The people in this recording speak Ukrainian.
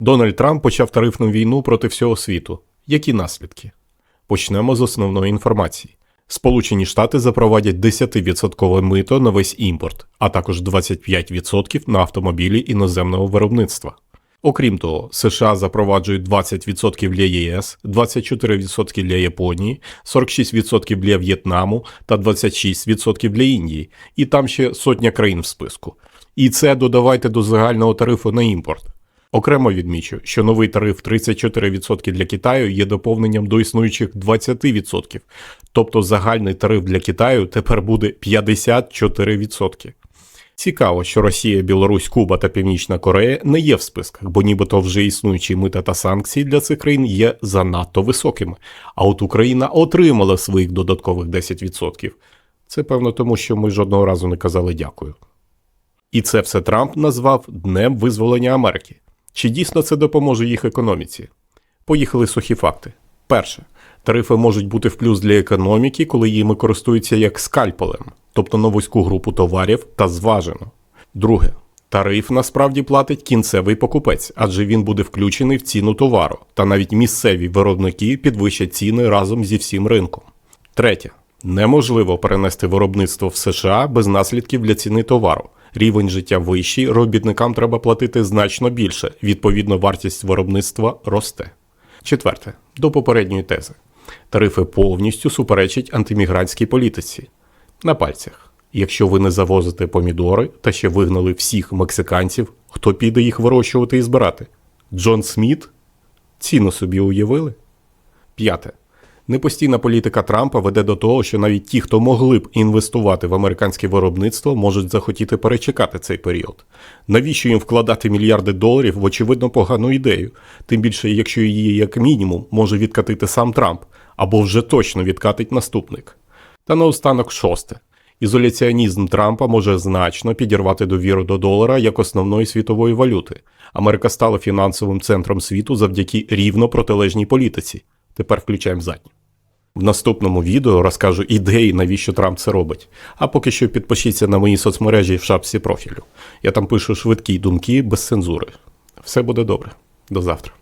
Дональд Трамп почав тарифну війну проти всього світу. Які наслідки? Почнемо з основної інформації. Сполучені Штати запровадять 10% мито на весь імпорт, а також 25% на автомобілі іноземного виробництва. Окрім того, США запроваджують 20% для ЄС, 24% для Японії, 46% для В'єтнаму та 26% для Індії, і там ще сотня країн в списку. І це додавайте до загального тарифу на імпорт. Окремо відмічу, що новий тариф 34% для Китаю є доповненням до існуючих 20%, тобто загальний тариф для Китаю тепер буде 54%. Цікаво, що Росія, Білорусь, Куба та Північна Корея не є в списках, бо нібито вже існуючі мита та санкції для цих країн є занадто високими. А от Україна отримала своїх додаткових 10%. Це певно тому, що ми жодного разу не казали дякую. І це все Трамп назвав Днем визволення Америки. Чи дійсно це допоможе їх економіці? Поїхали сухі факти. Перше, тарифи можуть бути в плюс для економіки, коли їми користуються як скальпелем, тобто на вузьку групу товарів та зважено. Друге, тариф насправді платить кінцевий покупець, адже він буде включений в ціну товару, та навіть місцеві виробники підвищать ціни разом зі всім ринком. Третє, неможливо перенести виробництво в США без наслідків для ціни товару. Рівень життя вищий, робітникам треба платити значно більше, відповідно, вартість виробництва росте. Четверте, до попередньої тези. Тарифи повністю суперечать антимігрантській політиці. На пальцях. Якщо ви не завозите помідори та ще вигнали всіх мексиканців, хто піде їх вирощувати і збирати? Джон Сміт? Ціну собі уявили? П'яте. Непостійна політика Трампа веде до того, що навіть ті, хто могли б інвестувати в американське виробництво, можуть захотіти перечекати цей період. Навіщо їм вкладати мільярди доларів в очевидно погану ідею, тим більше, якщо її як мінімум може відкатити сам Трамп, або вже точно відкатить наступник. Та наостанок шосте. Ізоляціонізм Трампа може значно підірвати довіру до долара як основної світової валюти. Америка стала фінансовим центром світу завдяки рівно протилежній політиці. Тепер включаємо задню. В наступному відео розкажу ідеї, навіщо Трамп це робить. А поки що підпишіться на мої соцмережі в шапці профілю. Я там пишу швидкі думки без цензури. Все буде добре. До завтра.